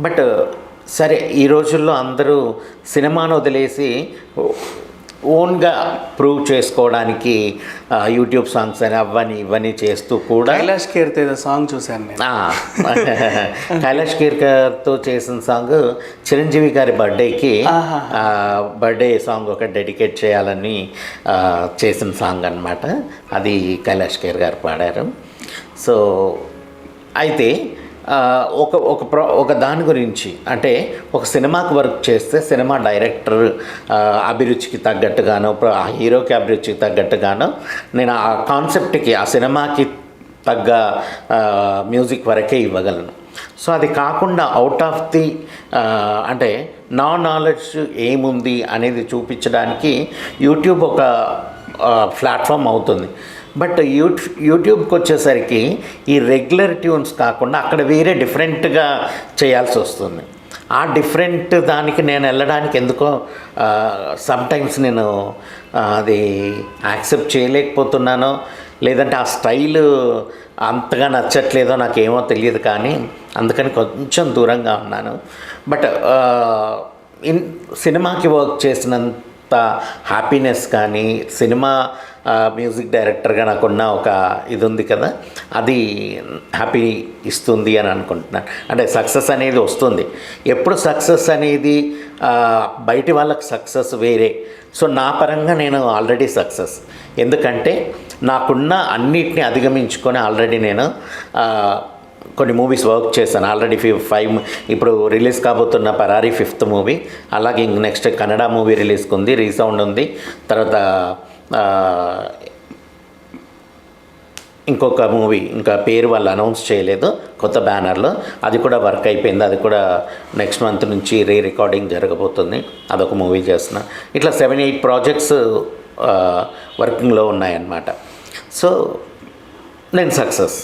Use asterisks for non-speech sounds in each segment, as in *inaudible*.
But సరే ఈ రోజుల్లో అందరూ సినిమాను వదిలేసి ఓన్గా ప్రూవ్ చేసుకోవడానికి యూట్యూబ్ సాంగ్స్ అని అవని ఇవన్నీ చేస్తూ కూడా కైలాష్ కేర్తో ఏదో సాంగ్ చూశాను నేను. *laughs* కైలాష్ కీర్కర్తో చేసిన సాంగ్ చిరంజీవి గారి బర్త్డేకి. బర్త్డే సాంగ్ ఒక డెడికేట్ చేయాలని చేసిన సాంగ్ అన్నమాట. అది కైలాష్ కేర్ గారు పాడారు. సో అయితే ఒక ఒక ప్రో ఒక దాని గురించి. అంటే ఒక సినిమాకు వర్క్ చేస్తే సినిమా డైరెక్టర్ అభిరుచికి తగ్గట్టుగాను ఆ హీరోకి అభిరుచికి తగ్గట్టుగాను నేను ఆ కాన్సెప్ట్కి ఆ సినిమాకి తగ్గ మ్యూజిక్ వరకే ఇవ్వగలను. సో అది కాకుండా అవుట్ ఆఫ్ ది అంటే నా నాలెడ్జ్ ఏముంది అనేది చూపించడానికి యూట్యూబ్ ఒక ప్లాట్ఫామ్ అవుతుంది. బట్ యూట్ యూట్యూబ్కి వచ్చేసరికి ఈ రెగ్యులర్ ట్యూన్స్ కాకుండా అక్కడ వేరే డిఫరెంట్గా చేయాల్సి వస్తుంది. ఆ డిఫరెంట్ దానికి నేను వెళ్ళడానికి ఎందుకో సమ్టైమ్స్ నేను అది యాక్సెప్ట్ చేయలేకపోతున్నానో లేదంటే ఆ స్టైల్ అంతగా నచ్చట్లేదో నాకేమో తెలియదు కానీ అందుకని కొంచెం దూరంగా ఉన్నాను. బట్ ఇన్ సినిమాకి వర్క్ చేసినంత హ్యాపీనెస్ కానీ సినిమా మ్యూజిక్ డైరెక్టర్గా నాకున్న ఒక ఇది ఉంది కదా అది హ్యాపీ ఇస్తుంది అని అనుకుంటున్నాను. అంటే సక్సెస్ అనేది వస్తుంది. ఎప్పుడు సక్సెస్ అనేది బయటి వాళ్ళకి సక్సెస్ వేరే. సో నా పరంగా నేను ఆల్రెడీ సక్సెస్ ఎందుకంటే నాకున్న అన్నిటిని అధిగమించుకొని ఆల్రెడీ నేను కొన్ని మూవీస్ వర్క్ చేశాను. ఆల్రెడీ ఫిఫ్ ఫైవ్ ఇప్పుడు రిలీజ్ కాబోతున్న పరారీ ఫిఫ్త్ మూవీ అలాగే ఇంక నెక్స్ట్ కన్నడ మూవీ రిలీజ్కి ఉంది రీసౌండ్ ఉంది. తర్వాత ఇంకొక మూవీ ఇంకా పేరు వాళ్ళు అనౌన్స్ చేయలేదు కొత్త బ్యానర్లో అది కూడా వర్క్ అయిపోయింది. అది కూడా నెక్స్ట్ మంత్ నుంచి రీ రికార్డింగ్ జరగబోతుంది. అదొక మూవీ చేస్తున్నా. ఇట్లా సెవెన్ ఎయిట్ ప్రాజెక్ట్స్ వర్కింగ్లో ఉన్నాయన్నమాట. సో నేను సక్సెస్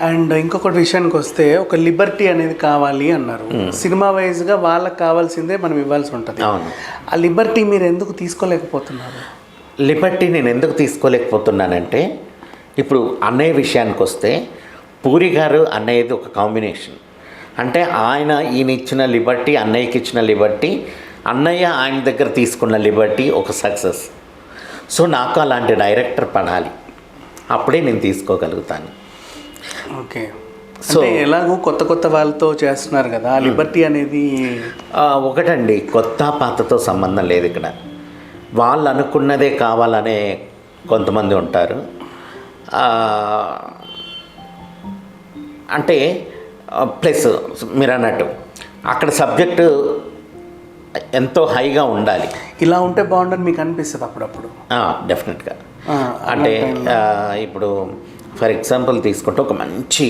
అండ్ ఇంకొకటి విషయానికి వస్తే ఒక లిబర్టీ అనేది కావాలి అన్నారు. సినిమా వైజ్గా వాళ్ళకి కావాల్సిందే మనం ఇవ్వాల్సి ఉంటుంది. ఆ లిబర్టీ మీరు ఎందుకు తీసుకోలేకపోతున్నారు? లిబర్టీ నేను ఎందుకు తీసుకోలేకపోతున్నానంటే ఇప్పుడు అన్నయ్య విషయానికి వస్తే పూరి గారు అన్నయ్యది ఒక కాంబినేషన్. అంటే ఆయన ఈయన ఇచ్చిన లిబర్టీ అన్నయ్యకి ఇచ్చిన లిబర్టీ అన్నయ్య ఆయన దగ్గర తీసుకున్న లిబర్టీ ఒక సక్సెస్. సో నాకు అలాంటి డైరెక్టర్ పడాలి. అప్పుడే నేను తీసుకోగలుగుతాను. ఓకే. అంటే ఎలాగో కొత్త కొత్త వాళ్ళతో చేస్తున్నారు కదా ఆ లిబర్టీ అనేది ఒకటండి కొత్త పాతతో సంబంధం లేదు ఇక్కడ. వాళ్ళు అనుకున్నదే కావాలనే కొంతమంది ఉంటారు. అంటే ప్లస్ మీరు అన్నట్టు అక్కడ సబ్జెక్టు ఎంతో హైగా ఉండాలి. ఇలా ఉంటే బాగుండని మీకు అనిపిస్తుంది అప్పుడప్పుడు? డెఫినెట్గా. అంటే ఇప్పుడు ఫర్ ఎగ్జాంపుల్ తీసుకుంటే ఒక మంచి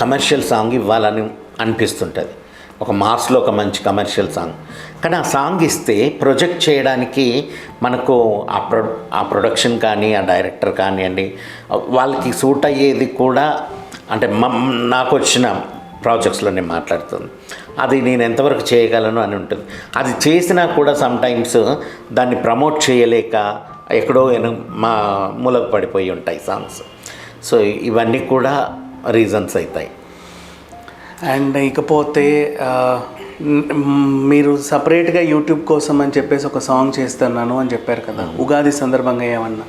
కమర్షియల్ సాంగ్ ఇవ్వాలని అనిపిస్తుంటుంది. ఒక మార్స్లో ఒక మంచి కమర్షియల్ సాంగ్ కానీ ఆ సాంగ్ ఇస్తే ప్రొజెక్ట్ చేయడానికి మనకు ఆ ప్రొ ఆ ప్రొడక్షన్ కానీ ఆ డైరెక్టర్ కానివ్వండి వాళ్ళకి సూట్ అయ్యేది కూడా అంటే నాకు వచ్చిన ప్రాజెక్ట్స్లో నేను మాట్లాడుతుంది. అది నేను ఎంతవరకు చేయగలను అని ఉంటుంది. అది చేసినా కూడా సమ్టైమ్స్ దాన్ని ప్రమోట్ చేయలేక ఎక్కడో మా మూలకు పడిపోయి ఉంటాయి సాంగ్స్ సో ఇవన్నీ కూడా రీజన్స్ అవుతాయి అండ్ ఇకపోతే మీరు సపరేట్గా యూట్యూబ్ కోసం అని చెప్పేసి ఒక సాంగ్ చేస్తున్నాను అని చెప్పారు కదా. ఉగాది సందర్భంగా ఏమన్నా?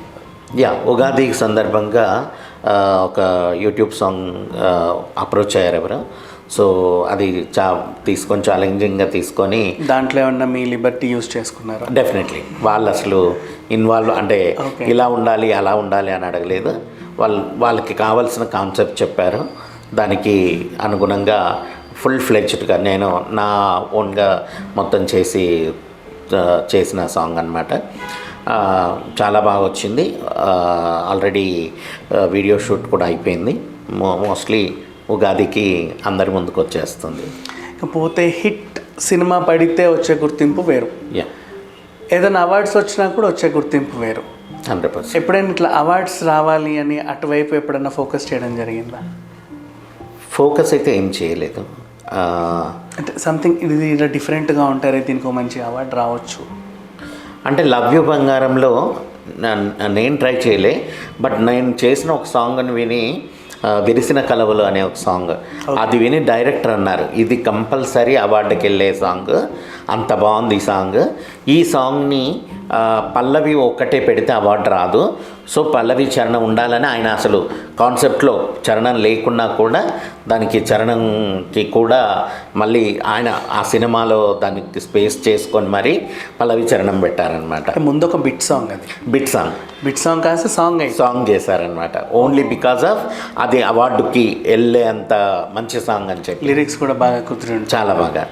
యా ఉగాది సందర్భంగా ఒక యూట్యూబ్ సాంగ్ అప్రోచ్ అయ్యారు ఎవరు సో అది చా తీసుకొని ఛాలెంజింగ్గా తీసుకొని దాంట్లో ఏమన్నా మీ లిబర్టీ యూజ్ చేసుకున్నారా? డెఫినెట్లీ వాళ్ళు అసలు ఇన్వాల్వ్ అంటే. ఇలా ఉండాలి అలా ఉండాలి అని అడగలేదు. వాళ్ళు వాళ్ళకి కావాల్సిన కాన్సెప్ట్ చెప్పారు. దానికి అనుగుణంగా ఫుల్ ఫ్లెడ్జ్డ్గా నేను నా ఓన్గా మొత్తం చేసి చేసిన సాంగ్ అనమాట చాలా బాగా వచ్చింది. ఆల్రెడీ వీడియో షూట్ కూడా అయిపోయింది. మోస్ట్లీ ఉగాదికి అందరి ముందుకు వచ్చేస్తుంది. ఇకపోతే హిట్ సినిమా పడితే వచ్చే గుర్తింపు వేరు. యా ఏదైనా అవార్డ్స్ వచ్చినా కూడా వచ్చే గుర్తింపు వేరు. Hundred percent. ఎప్పుడైనా ఇట్లా అవార్డ్స్ రావాలి అని అటువైపు ఎప్పుడైనా ఫోకస్ చేయడం జరిగిందా? ఫోకస్ అయితే ఏం చేయలేదు. అంటే సంథింగ్ ఇది ఇలా డిఫరెంట్గా ఉంటారే దీనికి మంచి అవార్డు రావచ్చు. అంటే లవ్ యూ బంగారంలో నేను ట్రై చేయలే బట్ నేను చేసిన ఒక సాంగ్ని విని ఆ, విరిసిన కలవలు అనే ఒక సాంగ్. అది విని డైరెక్టర్ అన్నారు ఇది కంపల్సరీ అవార్డుకి వెళ్ళే సాంగ్ అంత బాగుంది ఈ సాంగ్. ఈ సాంగ్ని పల్లవి ఒక్కటే పెడితే అవార్డు రాదు. సో పల్లవి చరణం ఉండాలని ఆయన అసలు కాన్సెప్ట్లో చరణం లేకున్నా కూడా దానికి చరణంకి కూడా మళ్ళీ ఆయన ఆ సినిమాలో దానికి స్పేస్ చేసుకొని మరి పల్లవి చరణం పెట్టారనమాట. ముందు ఒక బిట్ సాంగ్ అది. Bit song. బిట్ సాంగ్ కాస్త సాంగ్ సాంగ్ చేశారనమాట. ఓన్లీ బికాస్ ఆఫ్ అది అవార్డుకి వెళ్ళే అంత మంచి సాంగ్ అని చెప్పి. లిరిక్స్ కూడా బాగా కుదిరి చాలా బాగా.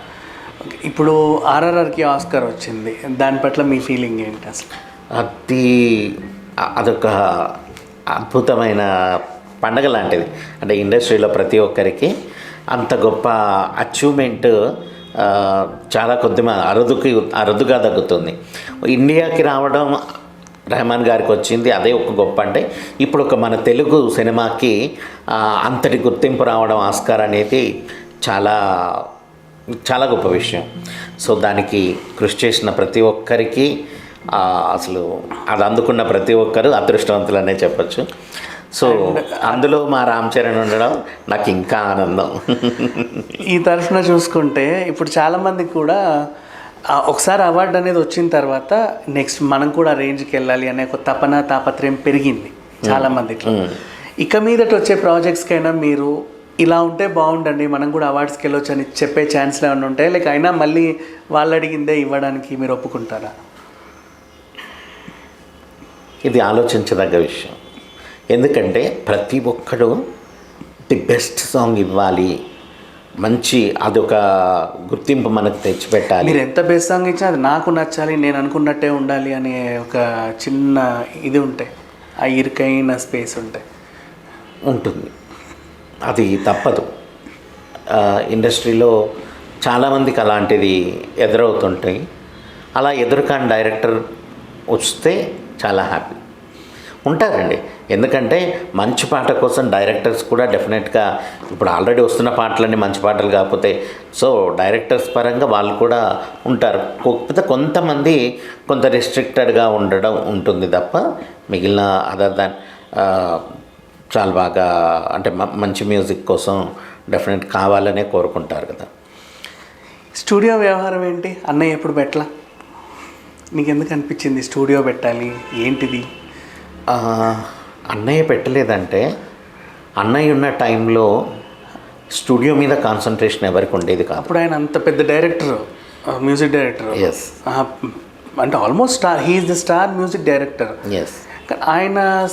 ఇప్పుడు ఆర్ఆర్ఆర్కి ఆస్కర్ వచ్చింది. దాని పట్ల మీ ఫీలింగ్ ఏంటి అసలు? అది అదొక అద్భుతమైన పండగ లాంటిది. అంటే ఇండస్ట్రీలో ప్రతి ఒక్కరికి అంత గొప్ప అచీవ్మెంట్ చాలా కొద్ది అరుదుకి అరుదుగా తగ్గుతుంది. ఇండియాకి రావడం రెహమాన్ గారికి వచ్చింది అదే ఒక గొప్ప అంటే ఇప్పుడు ఒక మన తెలుగు సినిమాకి అంతటి గుర్తింపు రావడం ఆస్కార్ అనేది చాలా చాలా గొప్ప విషయం. సో దానికి కృషి చేసిన ప్రతి ఒక్కరికి అసలు అది అందుకున్న ప్రతి ఒక్కరు అదృష్టవంతులనే చెప్పచ్చు. సో అందులో మా రామ్ చరణ్ ఉండడం నాకు ఇంకా ఆనందం. ఈ తరఫున చూసుకుంటే ఇప్పుడు చాలామంది కూడా ఒకసారి అవార్డు అనేది వచ్చిన తర్వాత నెక్స్ట్ మనం కూడా రేంజ్కి వెళ్ళాలి అనే ఒక తపన తాపత్రయం పెరిగింది చాలా మందికి ఇక మీదట వచ్చే ప్రాజెక్ట్స్కైనా మీరు ఇలా ఉంటే బాగుండండి మనం కూడా అవార్డ్స్కి వెళ్ళొచ్చు అని చెప్పే ఛాన్స్లు ఏమైనా ఉంటాయి లేక అయినా మళ్ళీ వాళ్ళు అడిగిందే ఇవ్వడానికి మీరు ఒప్పుకుంటారా? ఇది ఆలోచించదగ్గ విషయం. ఎందుకంటే ప్రతి ఒక్కడు ది బెస్ట్ సాంగ్ ఇవ్వాలి. మంచి అదొక గుర్తింపు మనకు తెచ్చిపెట్టాలి. మీరు ఎంత బెస్ట్ సాంగ్ ఇచ్చినా అది నాకు నచ్చాలి నేను అనుకున్నట్టే ఉండాలి అనే ఒక చిన్న ఇది ఉంటాయి ఆ ఇరుకైన స్పేస్ ఉంటాయి ఉంటుంది. అది తప్పదు. ఇండస్ట్రీలో చాలామందికి అలాంటిది ఎదురవుతుంటాయి. అలా ఎదురుకాని డైరెక్టర్ వస్తే చాలా హ్యాపీ ఉంటారండి. ఎందుకంటే మంచి పాట కోసం డైరెక్టర్స్ కూడా డెఫినెట్గా ఇప్పుడు ఆల్రెడీ వస్తున్న పాటలన్నీ మంచి పాటలు కాకపోతే సో డైరెక్టర్స్ పరంగా వాళ్ళు కూడా ఉంటారు. కాకపోతే కొంతమంది కొంత రిస్ట్రిక్టెడ్గా ఉండడం ఉంటుంది తప్ప మిగిలిన అదర్ దాన్ చాలా బాగా అంటే మంచి మ్యూజిక్ కోసం డెఫినెట్ కావాలనే కోరుకుంటారు కదా. స్టూడియో వ్యవహారం ఏంటి? అన్నయ్య ఎప్పుడు పెట్టలా? నీకు ఎందుకు అనిపించింది? స్టూడియో పెట్టాలి. ఏంటిది? అన్నయ్య పెట్టలేదంటే అన్నయ్య ఉన్న టైంలో స్టూడియో మీద కాన్సన్ట్రేషన్ ఎవరికి ఉండేది కాదు. అప్పుడు ఆయన అంత పెద్ద డైరెక్టర్ మ్యూజిక్ డైరెక్టర్. ఎస్ అంటే almost star he is the star music director. Yes ఆయన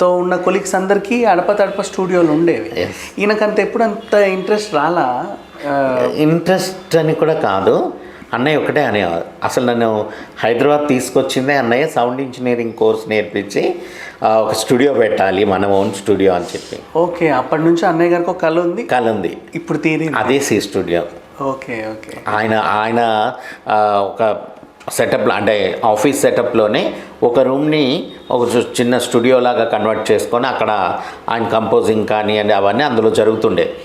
తో ఉన్న కొలీగ్స్ అందరికీ అడప తడప స్టూడియోలు ఉండేవి. ఈయనకంత ఎప్పుడు అంత ఇంట్రెస్ట్ రాలా? ఇంట్రెస్ట్ అని కూడా కాదు. అన్నయ్య ఒకటే అనేవారు అసలు నన్ను హైదరాబాద్ తీసుకొచ్చిందే అన్నయ్య సౌండ్ ఇంజనీరింగ్ కోర్స్ నేర్పించి ఒక స్టూడియో పెట్టాలి మన ఓన్ స్టూడియో అని చెప్పి. ఓకే అప్పటి నుంచి అన్నయ్య గారికి ఒక కళ ఉంది? కళ ఉంది ఇప్పుడు తీరి అదే సి స్టూడియో. Okay okay. ఆయన ఆయన ఒక సెటప్ అంటే ఆఫీస్ సెటప్లోనే ఒక రూమ్ని ఒక చిన్న స్టూడియో లాగా కన్వర్ట్ చేసుకొని అక్కడ ఆయన కంపోజింగ్ కానీ అండి అవన్నీ అందులో జరుగుతుండే.